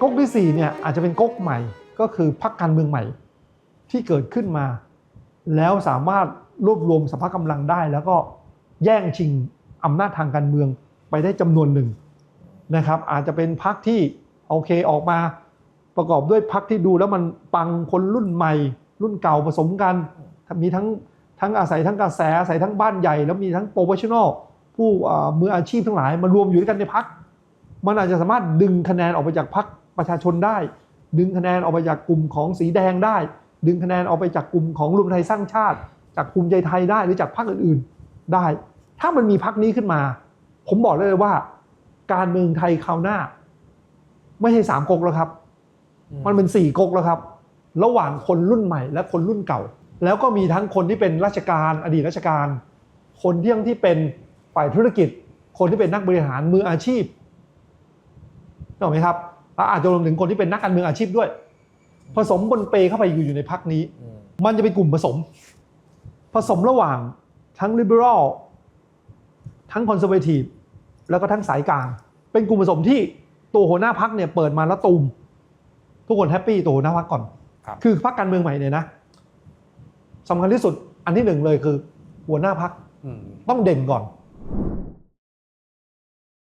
ก๊กที่สี่เนี่ยอาจจะเป็นก๊กใหม่ก็คือพรรคการเมืองใหม่ที่เกิดขึ้นมา แล้วสามารถรวบรวมสภาพกำลังได้ แล้วก็แย่งชิงอำนาจทางการเมืองไปได้จำนวนหนึ่งนะครับอาจจะเป็นพรรคที่โอเคออกมาประกอบด้วยพรรคที่ดูแล้วมันปังคนรุ่นใหม่ รุ่นเก่าผสมกัน มีทั้งทั้งอาศัยทั้งกระแสอาศัยทั้งบ้านใหญ่ แล้วมีทั้งโปรเฟชชั่นอลผู้อ่ามืออาชีพทั้งหลายมารวมอยู่ด้วยกันในพักมันอาจจะสามารถดึงคะแนนออกไปจากพัก ประชาชนได้ ดึงคะแนนออกไปจากกลุ่มของสีแดงได้ ดึงคะแนนออกไปจากกลุ่มของรวมไทยสร้างชาติ จากภูมิใจไทยได้หรือจากพรรคอื่นๆได้ ถ้ามันมีพักนี้ขึ้นมา ผมบอกได้เลยว่า การเมืองไทยคราวหน้า ไม่ใช่สามก๊กแล้วครับ มันเป็นสี่ก๊กแล้วครับ ระหว่างคนรุ่นใหม่ และคนรุ่นเก่า แล้วก็มีทั้งคนที่เป็นราชการ อดีตราชการ คนที่ยังที่เป็นฝ่ายธุรกิจ คนที่เป็นนักบริหารมืออาชีพถูกไหมครับแล้ว อาจจะรวมถึงคนที่เป็นนักการเมืองอาชีพด้วย ผสมบนเปเข้าไปอยู่อยู่ในพักนี้อืมมันจะเป็นกลุ่มผสม ผสมระหว่างทั้ง liberal ทั้ง conservative แล้วก็ทั้งสายกลาง เป็นกลุ่มผสมที่ตัวหัวหน้าพักเนี่ยเปิดมาแล้วตูมทุกคนแฮปปี้ตัวหัวหน้าพักก่อนครับคือพักการเมืองใหม่เนี่ยนะสำคัญที่สุดอันที่หนึ่งเลยคือ หัวหน้าพักอืมต้องเด่นก่อน